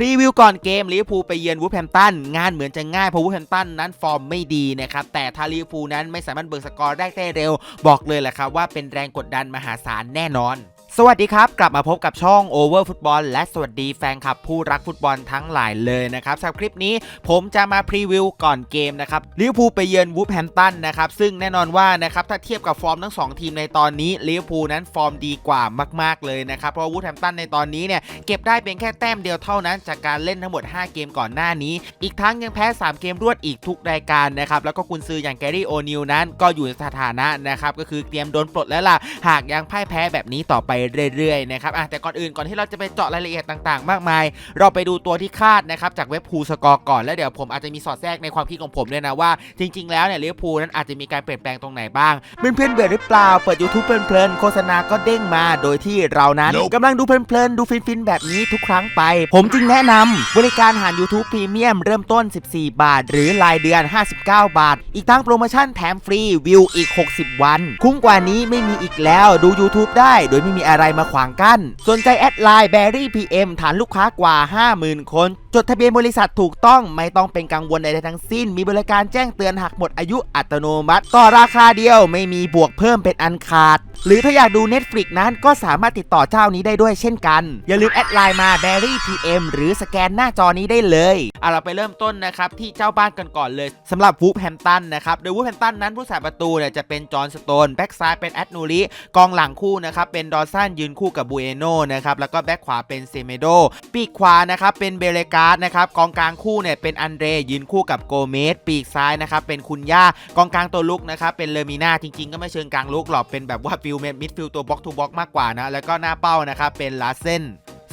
พรีวิวก่อนเกมลิเวอร์พูลไปเยือนวูฟแฮมตันงานเหมือนจะง่ายเพราะวูฟแฮมตันนั้นฟอร์มไม่ดีนะครับแต่ถ้าลิเวอร์พูลนั้นไม่สามารถเบิกสกอร์ได้ได้เร็ว บอกเลยแหละครับว่าเป็นแรงกดดันมหาศาลแน่นอน สวัสดีครับ กลับมาพบกับช่อง Over Football และสวัสดีแฟนคลับผู้รักฟุตบอลทั้งหลายเลยนะครับสำหรับคลิปนี้ผมจะมาพรีวิวก่อนเกมนะครับลิเวอร์พูลไปเยือนวูฟแฮมตันนะครับซึ่งแน่นอนว่านะครับถ้าเทียบกับฟอร์มทั้ง 2 ทีมในตอนนี้ลิเวอร์พูลนั้นฟอร์มดีกว่ามาก ๆ เลยนะครับ เพราะวูฟแฮมตันในตอนนี้เนี่ยเก็บได้เป็นแค่แต้มเดียวเท่านั้น จากการเล่นทั้งหมด 5 เกมก่อนหน้านี้ อีกทั้งยังแพ้ 3 เกมรวดอีกทุกรายการนะครับแล้วก็กุนซืออย่างแกรี่โอนิลนั้นก็อยู่ในสถานะนะครับก็คือเตรียมโดนปลดแล้วล่ะหากยังพ่ายแพ้แบบนี้ต่อไปเรื่อยๆนะครับอะแต่ก่อนอื่นก่อนที่เราจะไปเจาะรายละเอียดต่างๆ มากมาย เราไปดูตัวที่คาดนะครับจากเว็บพูสกอร์ก่อนแล้วเดี๋ยวผมอาจจะมีสอดแทรกในความคิดของผมด้วยนะว่าจริง ๆ แล้วเนี่ยลิเวอร์พูลนั้นอาจจะมีการเปลี่ยนแปลงตรงไหนบ้างเพื่อนๆเบื่อหรือเปล่าเปิด YouTube เพลินๆโฆษณาก็เด้งมาโดยที่เรานั้น Nope กำลังดูเพลินๆดูฟินๆแบบนี้ทุกครั้งไป ผมจึงแนะนำบริการหาร YouTube Premium เริ่มต้น 14 บาท หรือรายเดือน 59 บาท อีกทั้งโปรโมชั่นแถมฟรีวิวอีก 60 วัน คุ้มกว่านี้ไม่มีอีกแล้วดู YouTube ได้ โดยไม่มีอะไรไรมาขวางกั้น สนใจแอดไลน์ Berry PM ฐานลูกค้ากว่า 50,000 คน ดทะเบียนบริษัทถูกต้องไม่ต้องเป็นกังวลใดๆทั้งสิ้น มีบริการแจ้งเตือนหากหมดอายุอัตโนมัติ ต่อราคาเดียวไม่มีบวกเพิ่มเป็นอันขาด หรือถ้าอยากดู Netflix นั้นก็สามารถติดต่อเจ้านี้ได้ด้วยเช่นกัน อย่าลืมแอดไลน์มา Berry PM หรือสแกนหน้าจอนี้ได้เลยเอาเราไปเริ่มต้นนะครับที่เจ้าบ้านกันก่อนเลยสำหรับวูฟแฮมตันนะครับโดยวูฟแฮมตันนั้นผู้สาประตูเนี่ยจะเป็นจอห์นสโตนแบ็กซ้ายเป็นแอดนูริกองหลังคู่นะครับเป็นดอสันยืนคู่กับบูเอโนนะครับแล้วก็แบ็กขวาเป็นเซเมโดปีกขวานะครับเป็นเบเลการ์ดนะครับกองกลางคู่เนี่ยเป็นอันเดรยืนคู่กับโกเมสปีกซ้ายนะครับเป็นคุณย่ากองกลางตัวลุกนะครับเป็นเลมิน่าจริง ๆ ก็ไม่เชิงกลางลุกหรอกเป็นแบบว่าฟิลเมดมิดฟิลตัวบล็อกทูบล็อกมากกว่านะแล้วก็หน้าเป้านะครับเป็นลาเซน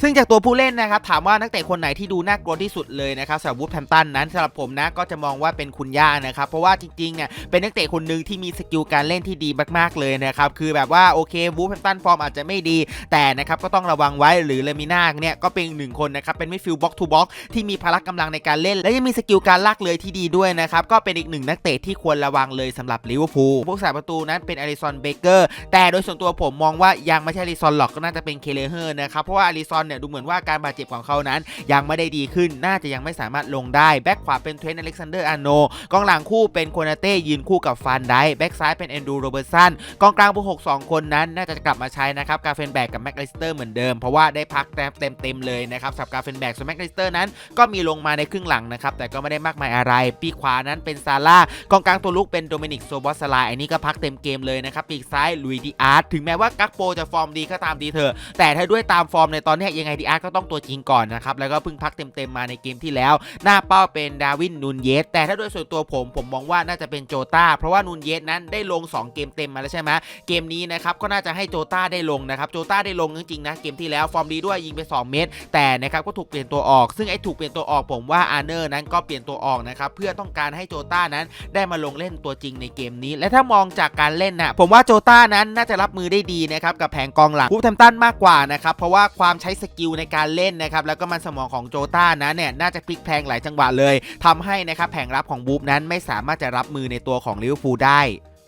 ซึ่งจากตัวผู้เล่นนะครับถามว่านักเตะคนไหนที่ดูน่ากลัวที่สุดเลยนะครับสำหรับวูฟแฮมตันนั้นสำหรับผมนะก็จะมองว่าเป็นคุณย่านะครับเพราะว่าจริงๆเนี่ยเป็นนักเตะคนหนึ่งที่มีสกิลการเล่นที่ดีมากๆเลยนะครับคือแบบว่าโอเควูฟแฮมตันฟอร์มอาจจะไม่ดี แต่นะครับก็ต้องระวังไว้หรือเลมิน่าเนี่ยก็เป็นหนึ่งคนนะครับเป็นมิดฟิลด์บ็อกทูบ็อกที่มีพละกำลังในการเล่น และยังมีสกิลการลากเลยที่ดีด้วยนะครับก็เป็นอีกหนึ่งนักเตะที่ควรระวังเลยสำหรับลิเวอร์พูลผู้สาประตูนั้นเป็นอลิซอนเบเกอร์แต่โดยส่วนตัวผมมองว่ายังไม่ใช่อลิซอนหรอกก็น่าจะเป็นเคเลเฮอร์นะครับเพราะว่าอลิซอนเนี่ยดูเหมือนว่าการบาดเจ็บของเขานั้น ยังไม่ได้ดีขึ้นน่าจะยังไม่สามารถลงได้แบ็กขวาเป็นเทรนต์อเล็กซานเดอร์อาโนกองหลังคู่เป็นโคนาเต้ยืนคู่กับฟานไดแบ็กซ้ายเป็นแอนดูโรเบอร์สันกองกลางพวกหกสองคนนั้นน่าจะกลับมาใช้นะครับกาเฟนแบกกับแม็กลิสเตอร์เหมือนเดิมเพราะว่าได้พักแต้มเต็มๆเลยนะครับสับกาเฟนแบกส่วนแม็กลิสเตอร์นั้น ก็มีลงมาในครึ่งหลังนะครับแต่ก็ไม่ได้มากมายอะไร ปีกขวานั้นเป็นซาร่ากองกลางตัวลุกเป็นโดมินิกโซบอสลายอันนี้ก็พักเต็มเกมเลยนะครับปีกซ้ายลุยดีอาร์ตถึงแม้ว่ากักโปจะฟอร์มดีก็ตามดีเถอะแต่ถ้าด้วยตามฟอร์มในตอนนี้ยังไงดีอาร์ตก็ต้องตัวจริงก่อนนะครับ แล้วก็เพิ่งพักเต็มๆมาในเกมที่แล้ว หน้าเป้าเป็นดาวินนูนเยส แต่ถ้าด้วยส่วนตัวผมผมมองว่าน่าจะเป็นโจตาเพราะว่านูนเยสนั้นได้ลง 2 เกมเต็มมาแล้วใช่ไหมเกมนี้นะครับก็น่าจะให้โจตาได้ลงนะครับ โจตาได้ลงจริงๆนะเกมที่แล้วฟอร์มดีด้วยยิงไป 2 เมตรแต่นะครับก็ถูกเปลี่ยนตัวออก ซึ่งไอ้ถูกเปลี่ยนตัวออกผมว่าอาร์เนอร์นั้นก็เปลี่ยนตัวออกนะครับเพื่อต้องการให้โจตานั้นได้มาลงเล่นตัวจริงในเกมนี้ และถ้ามองจากการเล่นนะผมว่าโจตานั้นน่าจะรับมือได้ดีนะครับกับแผงกองหลังวูฟแทมตันมากกว่านะครับเพราะว่าความใช้สกิลในการเล่นนะครับแล้วก็มันสมองของโจต้านั้นเนี่ยน่าจะพลิกแพลงหลายจังหวะเลยทำให้นะครับแผงรับของบูฟนั้นไม่สามารถจะรับมือในตัวของลิเวอร์พูลได้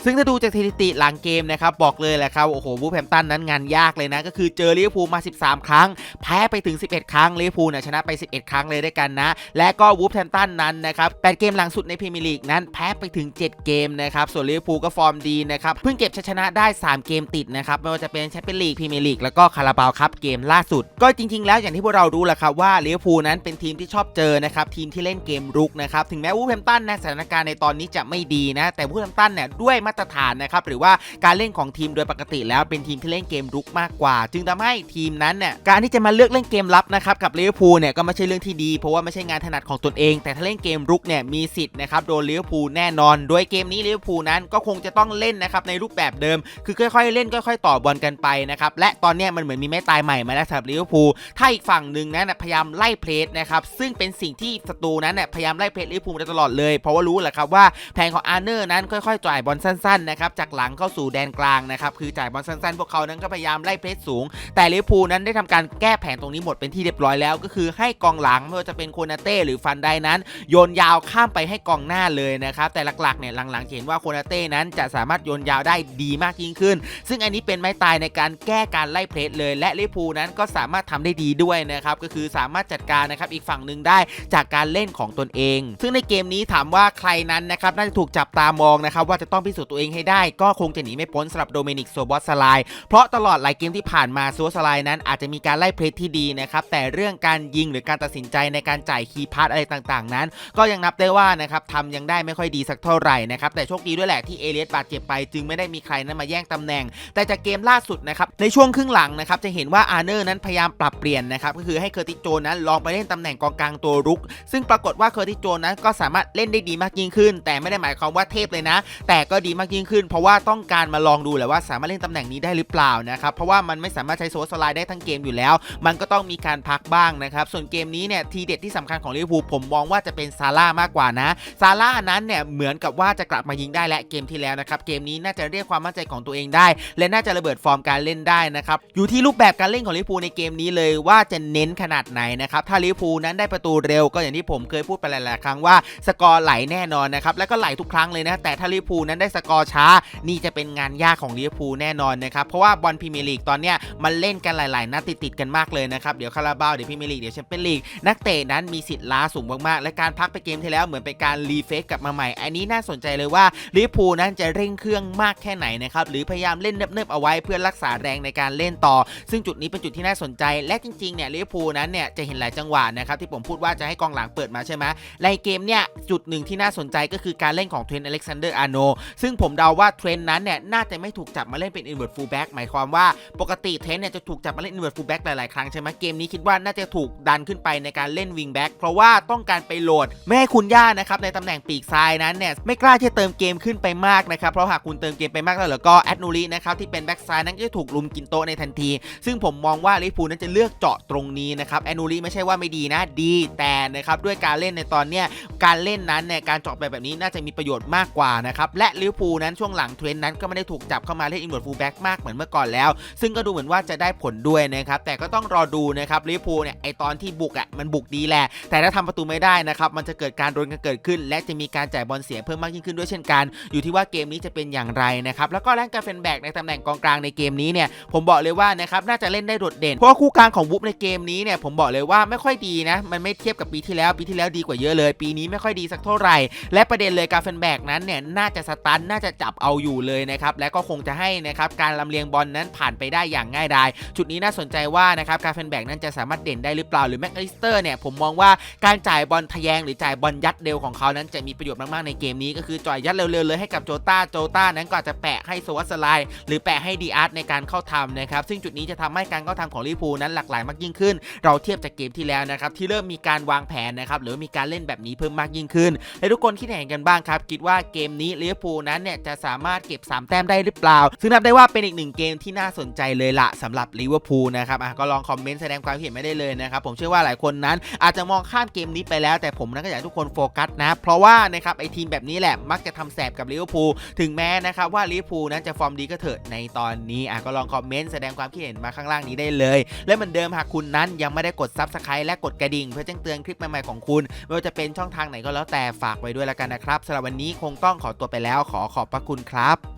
ซึ่งถ้าดูจากสถิติหลังเกมนะครับบอกเลยแหละครับโอ้โหวูฟแฮมตันนั้นงานยากเลยนะก็คือเจอลิเวอร์พูลมา 13 ครั้ง แพ้ไปถึง 11 ครั้งลิเวอร์พูลเนี่ยชนะไป 11 ครั้งเลยด้วยกันนะ และก็วูฟแฮมตันนั้นนะครับ8เกมหลังสุดในพรีเมียร์ลีกนั้นแพ้ไปถึง 7 เกมนะครับส่วนลิเวอร์พูลก็ฟอร์มดีนะครับเพิ่งเก็บชัยชนะได้ 3 เกมติดนะครับไม่ว่าจะเป็นแชมเปี้ยนลีกพรีเมียร์ลีกแล้วก็คาราบาวครับเกมล่าสุด ก็จริง ๆ แล้วอย่างที่พวกเรารู้แหละครับว่าลิเวอร์พูลนั้นเป็นทีมที่ชอบเจอนะครับทีมที่เล่นเกมรุกนะครับถึงแม้วูฟแฮมตันนะสถานการณ์ในตอนนี้จะไม่ดีนะแต่วูฟแฮมตันเนี่ยด้วยมาตรฐานนะครับหรือว่าการเล่นของทีมโดยปกติแล้วเป็นทีมที่เล่นเกมรุกมากกว่า จึงทำให้ทีมนั้นเนี่ยการที่จะมาเลือกเล่นเกมรับนะครับกับลิเวอร์พูลเนี่ยก็ไม่ใช่เรื่องที่ดี เพราะว่าไม่ใช่งานถนัดของตนเอง แต่ถ้าเล่นเกมรุกเนี่ยมีสิทธิ์นะครับโดนลิเวอร์พูลแน่นอน โดยเกมนี้ลิเวอร์พูลนั้นก็คงจะต้องเล่นนะครับในรูปแบบเดิม คือค่อยๆ เล่นค่อยๆ ต่อบอลกันไปนะครับและตอนนี้มันเหมือนมีไม้ตายใหม่มาแล้วสำหรับลิเวอร์พูลถ้าอีกฝั่งหนึ่งนั้นนะพยายามไล่เพลสนะครับซึ่งเป็นสิ่งที่ศัตรูนั้นเนี่ยพยายามไล่เพลสลิเวอร์พูลมาตลอดเลย เพราะว่ารู้แหละครับว่าแผนของอาร์เนอร์นั้นค่อยๆจ่ายบอลสัสั้นๆนะครับจากหลังเข้าสู่แดนกลางนะครับคือจ่ายบอลสั้นๆ พวกเขานั้นก็พยายามไล่เพรสสูง แต่ลิเวอร์พูลนั้นได้ทำการแก้แผนตรงนี้หมดเป็นที่เรียบร้อยแล้ว ก็คือให้กองหลังไม่ว่าจะเป็นโคนาเต้หรือฟันไดนั้น โยนยาวข้ามไปให้กองหน้าเลยนะครับแต่หลักๆเนี่ยหลังๆเห็นว่าโคนาเต้นั้นจะสามารถโยนยาวได้ดีมากยิ่งขึ้น ซึ่งอันนี้เป็นไม้ตายในการแก้การไล่เพรสเลย และลิเวอร์พูลนั้นก็สามารถทำได้ดีด้วยนะครับก็คือสามารถจัดการนะครับอีกฝั่งหนึ่งได้จากการเล่นของตนเอง ซึ่งในเกมนี้ถามว่าใครนั้นนะครับน่าจะถูกจับตามองนะครับว่าจะต้องพิสูจน์ตัวเองให้ได้ ก็คงจะหนีไม่พ้นสำหรับโดเมนิกโซบอสไลน์เพราะตลอดหลายเกมที่ผ่านมาโซบอสไลน์นั้นอาจจะมีการไล่เพรสที่ดีนะครับแต่เรื่องการยิงหรือการตัดสินใจในการจ่ายคีย์พาสอะไรต่างๆ นั้น ก็ยังนับได้ว่านะครับทำยังได้ไม่ค่อยดีสักเท่าไหร่นะครับแต่โชคดีด้วยแหละที่เอเลียสบาดเจ็บไปจึงไม่ได้มีใครนั้นมาแย่งตำแหน่ง แต่จากเกมล่าสุดนะครับในช่วงครึ่งหลังนะครับจะเห็นว่าอาร์เนอร์นั้นพยายามปรับเปลี่ยนนะครับก็คือให้เคอร์ติโจนั้นลองไปเล่นตำแหน่งกองกลางตัวรุก ซึ่งปรากฏว่าเคอร์ติโจนั้นก็สามารถเล่นได้ดีมากยิ่งขึ้น แต่ไม่ได้หมายความว่าเทพเลยนะ แต่ก็ดีมากยิ่งขึ้น เพราะว่าต้องการมาลองดูแหละว่าสามารถเล่นตำแหน่งนี้ได้หรือเปล่านะครับเพราะว่ามันไม่สามารถใช้โซสไลด์ได้ทั้งเกมอยู่แล้ว มันก็ต้องมีการพักบ้างนะครับส่วนเกมนี้เนี่ยทีเด็ดที่สำคัญของลิเวอร์พูลผมมองว่าจะเป็นซาร่ามากกว่านะซาร่านั้นเนี่ยเหมือนกับว่าจะกลับมายิงได้และเกมที่แล้วนะครับเกมนี้น่าจะเรียกความมั่นใจของตัวเองได้ และน่าจะระเบิดฟอร์มการเล่นได้นะครับอยู่ที่รูปแบบการเล่นของลิเวอร์พูลในเกมนี้เลยว่าจะเน้นขนาดไหนนะครับถ้าลิเวอร์พูลนั้นได้ประตูเร็วก็อย่างที่ผมเคยพูดไปหลายๆครั้งว่าสกอร์ไหลแน่นอนนะครับแล้วก็ไหลทุกครั้งเลยนะแต่ถ้าลิเวอร์พูลนั้นได้สกอร์ช้า นี่จะเป็นงานยากของลิเวอร์พูลแน่นอนนะครับ เพราะว่าบอลพรีเมียร์ลีกตอนเนี้ยมันเล่นกันหลาย ๆ นัดติดๆกันมากเลยนะครับ เดี๋ยวคาราบาวเดี๋ยวพรีเมียร์ลีกเดี๋ยวแชมเปี้ยนลีกนักเตะนั้นมีสิทธิ์ล้าสูงมากๆและการพักไปเกมที่แล้วเหมือนเป็นการรีเฟกกลับมาใหม่ อันนี้น่าสนใจเลยว่าลิเวอร์พูลนั้นจะเร่งเครื่องมากแค่ไหนนะครับหรือพยายามเล่นเนิบๆเอาไว้เพื่อรักษาแรงในการเล่นต่อ ซึ่งจุดนี้เป็นจุดที่น่าสนใจ และจริง ๆ เนี่ยลิเวอร์พูลนั้นเนี่ยจะเห็นหลายจังหวะนะครับที่ผมพูดว่าจะให้กองหลังเปิดมาใช่ไหมในเกมเนี่ยจุดหนึ่งที่น่าสนใจก็คือการเล่นของเทรนอเล็กซานเดอร์อาร์โนซึ่งผมเดาว่าเทรนนั้นเนี่ยน่าจะไม่ถูกจับมาเล่นเป็น inward fullback หมายความว่าปกติเทรนเนี่ยจะถูกจับมาเล่น inward fullback หลายๆ ครั้งใช่ไหมเกมนี้คิดว่าน่าจะถูกดันขึ้นไปในการเล่น wing back เพราะว่าต้องการไปโหลดไม่ให้คุณย่านะครับในตำแหน่งปีกซ้ายนั้นเนี่ยไม่กล้าที่จะเติมเกมขึ้นไปมากนะครับเพราะหากคุณเติมเกมไปมากแล้วก็แอดนูรินะครับที่เป็นแบ็กซ้ายนั้นก็จะถูกลุมกินโต๊ะในทันที ซึ่งผมมองว่าลิเวอร์พูลนั้นจะเลือกเจาะตรงนี้นะครับแอดนูริไม่ใช่ว่าไม่ดีนะดีแต่ นะครับด้วยการเล่นในตอนเนี้ยการเล่นนั้นเนี่ยการเจาะแบบแบบนี้น่าจะมีประโยชน์มากกว่านะครับและลิเวอร์พูลนั้นช่วงหลังเทรนด์นั้นก็ไม่ได้ถูกจับเข้ามาเล่นอินเวอร์ฟูลแบ็กมากเหมือนเมื่อก่อนแล้ว ซึ่งก็ดูเหมือนว่าจะได้ผลด้วยนะครับแต่ก็ต้องรอดูนะครับลิเวอร์พูลเนี่ยไอตอนที่บุกอะมันบุกดีแหละแต่ถ้าทำประตูไม่ได้นะครับมันจะเกิดการโดนกันเกิดขึ้น และจะมีการจ่ายบอลเสียเพิ่มมากยิ่งขึ้นด้วยเช่นกัน อยู่ที่ว่าเกมนี้จะเป็นอย่างไรนะครับแล้วก็แรงการเฟนแบกในตำแหน่งกองกลางในเกมนี้เนี่ยผมบอกเลยว่านะครับน่าจะเล่นได้โดดเด่นเพราะคู่กลางของวุบในเกมนี้เนี่ยผมบอกเลยว่าไม่ค่อยดีนะมันไม่เทียบกับปีีที่แล้วปีที่แล้วดีกว่าเยอะเลย ปีนี้ไม่ค่อยดีสักเท่าไหร่ และประเด็นเลยการเฟนแบกนั้นเนี่ยน่าจะสตันน่าจะจับเอาอยู่เลยนะครับและก็คงจะให้นะครับการลำเลียงบอลนั้นผ่านไปได้อย่างง่ายดายจุดนี้น่าสนใจว่านะครับการเฟนแบกนั้นจะสามารถเด่นได้หรือเปล่าหรือแม็กอลิสเตอร์เนี่ยผมมองว่าการจ่ายบอลทะแยงหรือจ่ายบอลยัดเร็วของเขานั้นจะมีประโยชน์มากๆในเกมนี้ ก็คือจ่ายยัดเร็วๆเลยให้กับโจตาโจตานั้นก็อาจจะแปะให้โซวัสไลหรือแปะให้ดีอาร์ตในการเข้าทำนะครับซึ่งจุดนี้จะทำให้การเข้าทำของลิเวอร์พูลนั้นหลากหลายมากยิ่งขึ้น เราเทียบจากเกมที่แล้วนะครับที่เริ่มมีการวางแผนนะครับหรือมีการเล่นแบบนี้เพิ่มมากยิ่งขึ้นและทุกคนคิดเห็นกันบ้างครับคิดว่าเกมนี้ลิเวอร์พูลนั้นเนี่ยจะสามารถเก็บ 3 แต้มได้หรือเปล่า ซึ่งนับได้ว่าเป็นอีกหนึ่งเกมที่น่าสนใจเลยละสำหรับลิเวอร์พูลนะครับอะก็ลองคอมเมนต์แสดงความคิดเห็นไม่ได้เลยนะครับผมเชื่อว่าหลายคนนั้น อาจจะมองข้ามเกมนี้ไปแล้ว แต่ผมนั้นก็อยากให้ทุกคนโฟกัสนะ เพราะว่านะครับไอทีมแบบนี้แหละมักจะทำแสบกับลิเวอร์พูลถึงแม้นะครับว่าลิเวอร์พูลนั้นจะฟอร์มดีก็เถอะในตอนนี้อะก็ลองคอมเมนต์แสดงความคิดเห็นมาข้างล่างนี้ได้เลย และเหมือนเดิมหากคุณนั้นยังไม่ได้กด Subscribe และกดกระดิ่ง เพื่อแจ้งเตือนคลิปใหม่ๆของคุณ ไม่ว่าจะเป็นช่องทางไหนก็แล้วแต่ฝากไว้ด้วยแล้วกันนะครับสำหรับวันนี้คงต้องขอตัวไปแล้วขอขอบพระคุณครับ